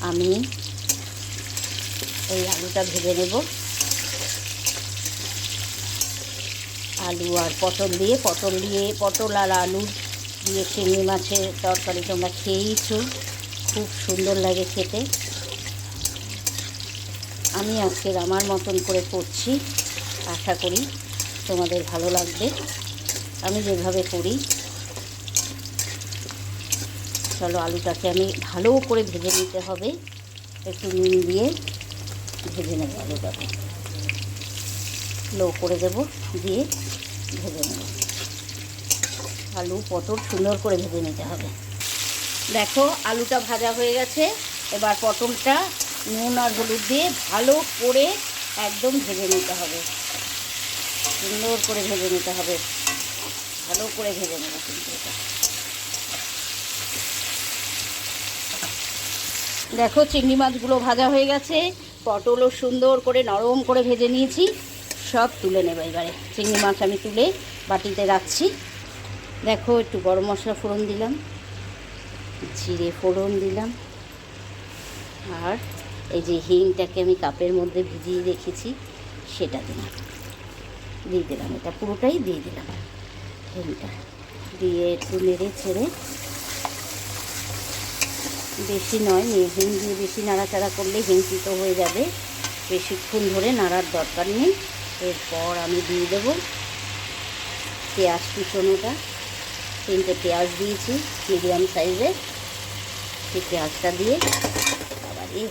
আমি এই আলুটা ভেজে নেব। আলু আর পটল দিয়ে পটল দিয়ে, পটল আর আলু দিয়ে চিংড়ি মাছের তরকারি তোমরা খেয়েইছো। খুব সুন্দর লাগে খেতে। আমি আজকের আমার মতন করে করছি। আশা করি তোমাদের ভালো লাগবে। আমি যেভাবে করি চলো আলুটাকে আমি ভালো করে ভেজে নিতে হবে। একটু নুন দিয়ে ভেজে নেব আলুটাকে। লো করে দেব, দিয়ে ভেজে নেব। আলু, পটল সুন্দর করে ভেজে নিতে হবে। দেখো, আলুটা ভাজা হয়ে গেছে। এবার পটলটা নুন আর হলুদ দিয়ে ভালো করে একদম ভেজে নিতে হবে। সুন্দর করে ভেজে নিতে হবে। ভালো করে ভেজে নেব কিন্তু এটা। দেখো, চিংড়ি মাছগুলো ভাজা হয়ে গেছে। পটলও সুন্দর করে নরম করে ভেজে নিয়েছি। সব তুলে নেব এবারে। চিংড়ি মাছ আমি তুলে বাটিতে রাখছি। দেখো, একটু গরম মশলা ফোড়ন দিলাম। জিরে ফোড়ন দিলাম। আর এই যে হিংটাকে আমি কাপের মধ্যে ভিজিয়ে রেখেছি, সেটা দিলাম। দিয়ে দিলাম, এটা পুরোটাই দিয়ে দিলাম। হিংটা দিয়ে একটু নেড়ে ছেড়ে বেশি নয় হিং দিয়ে বেশি নাড়াচাড়া করলে হিংসিত হয়ে যাবে। বেশিক্ষণ ধরে নাড়ার দরকার নেই। এরপর আমি দিয়ে দেবো পেঁয়াজ কুচনোটা। তিনটে পেঁয়াজ দিয়েছি মিডিয়াম সাইজের সেই পেঁয়াজটা দিয়ে আবার এ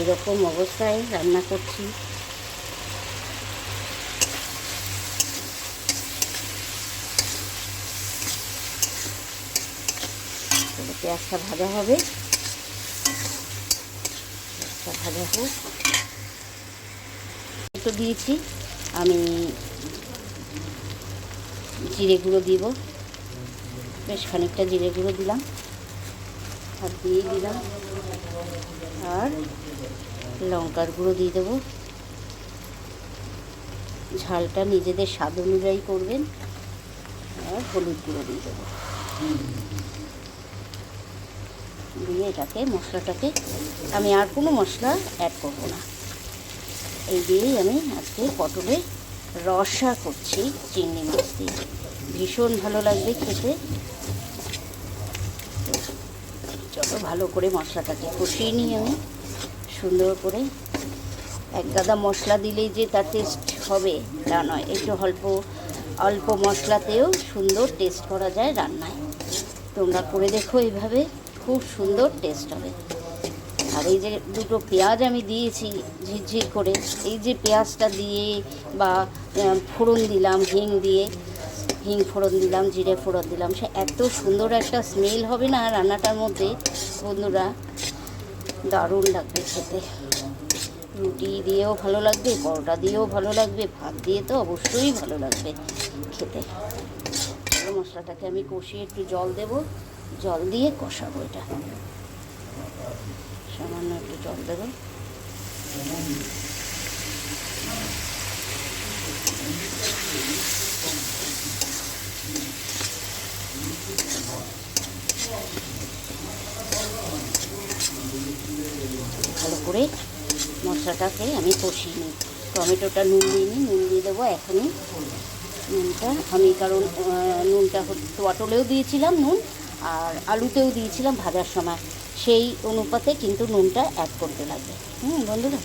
এরকম অবস্থায় রান্না করছি। তাহলে পেঁয়াজটা ভাজা হবে। ভাজা হোক। একটু দিয়েছি। আমি জিরে গুঁড়ো দিব। বেশ খানিকটা জিরে গুঁড়ো দিলাম। আর দিয়ে দিলাম। আর লঙ্কার গুঁড়ো দিয়ে দেবো। ঝালটা নিজেদের স্বাদ অনুযায়ী করবেন। আর হলুদ গুঁড়ো দিয়ে দেবো। দিয়ে এটাকে, মশলাটাকে আমি আর কোনো মশলা অ্যাড করব না। এই দিয়েই আমি আজকে পটলে রসা করছি, চিংড়ি মাছ দিয়ে। ভীষণ ভালো লাগবে খেতে। চলো ভালো করে মশলাটাকে কষিয়ে নিই আমি। সুন্দর করে এক গাদা মশলা দিলেই যে তার টেস্ট হবে, তা নয়। একটু অল্প অল্প মশলাতেও সুন্দর টেস্ট করা যায় রান্নায়। তোমরা করে দেখো এইভাবে। খুব সুন্দর টেস্ট হবে। আর এই যে দুটো পেঁয়াজ আমি দিয়েছি ঝিরঝির করে, এই যে পেঁয়াজটা দিয়ে বা ফোড়ন দিলাম, হিং দিয়ে, হিং ফোড়ন দিলাম, জিরে ফোড়ন দিলাম, সে এত সুন্দর একটা স্মেল হবে না রান্নাটার মধ্যে, বন্ধুরা। দারুণ লাগবে খেতে। রুটি দিয়েও ভালো লাগবে, পরোটা দিয়েও ভালো লাগবে, ভাত দিয়ে তো অবশ্যই ভালো লাগবে খেতে। মশলাটাকে আমি কষিয়ে একটু জল দেব। জল দিয়ে কষাবো এটা। সামান্য একটু জল দেবো। ভালো করে মশলাটাকে আমি কষিয়ে নিই। টমেটোটা নুন দিয়ে নিই। নুন দিয়ে দেবো এখনই। নুনটা আমি কারণ নুনটা পটলেও দিয়েছিলাম নুন আর আলুতেও দিয়েছিলাম ভাজার সময়। সেই অনুপাতে কিন্তু নুনটা অ্যাড করতে লাগবে। হুম, বন্ধুরা?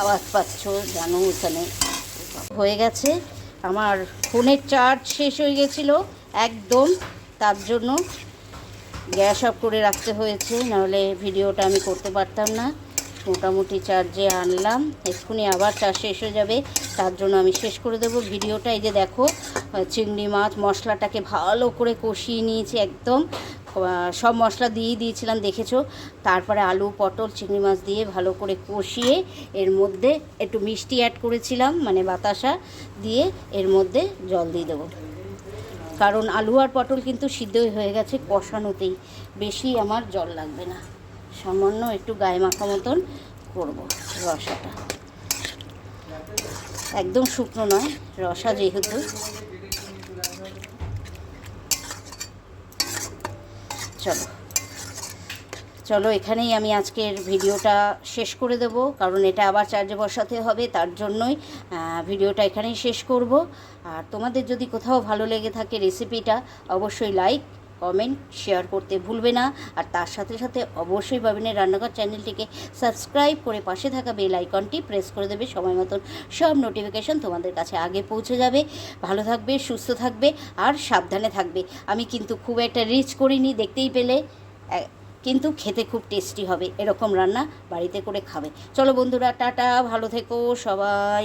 আওয়াজ পাচ্ছ, জানো এখানে। হয়ে গেছে। আমার ফোনের চার্জ শেষ হয়ে গেছিল, একদম। তার জন্য গ্যাস অফ করে রাখতে হয়েছে, নাহলে ভিডিওটা আমি করতে পারতাম না। মোটামুটি চার্জে আনলাম, এক্ষুনি আবার চার্জ শেষ হয়ে যাবে, তার জন্য আমি শেষ করে দেবো ভিডিওটা। এই যে দেখো, চিংড়ি মাছ মশলাটাকে ভালো করে কষিয়ে নিয়েছি একদম। সব মশলা দিয়ে দিয়েছিলাম, দেখেছ? তারপরে আলু, পটল, চিংড়ি মাছ দিয়ে ভালো করে কষিয়ে এর মধ্যে একটু মিষ্টি অ্যাড করেছিলাম মানে বাতাসা দিয়ে এর মধ্যে জল দিয়ে দেবো। কারণ আলু আর পটল কিন্তু সিদ্ধই হয়ে গেছে কষানোতেই। বেশি আমার জল লাগবে না। সামান্য একটু গায়ে মাখা মতন করব রসাটা। একদম শুকনো নয়, রসা যেহেতু। চলো। চলো, এখানেই আমি আজকের ভিডিওটা শেষ করে দেব, কারণ এটা আবার চার্জে বসাতে হবে, তার জন্যই ভিডিওটা এখানেই শেষ করব। আর তোমাদের যদি কোথাও ভালো লেগে থাকে রেসিপিটা, অবশ্যই লাইক, কমেন্ট, শেয়ার করতে ভুলবে না। আর তার সাথে সাথে অবশ্যই বাবিনের রান্নাঘর চ্যানেলটিকে সাবস্ক্রাইব করে পাশে থাকা বেল আইকনটি প্রেস করে দেবে, সময় মতন সব নোটিফিকেশন তোমাদের কাছে আগে পৌঁছে যাবে। ভালো থাকবে, সুস্থ থাকবে, আর সাবধানে থাকবে। আমি কিন্তু খুব একটা রিচ করিনি, দেখতেই পেলে। কিন্তু খেতে খুব টেস্টি হবে। এরকম রান্না বাড়িতে করে খাবে। চলো বন্ধুরা, টাটা, ভালো থেকো সবাই।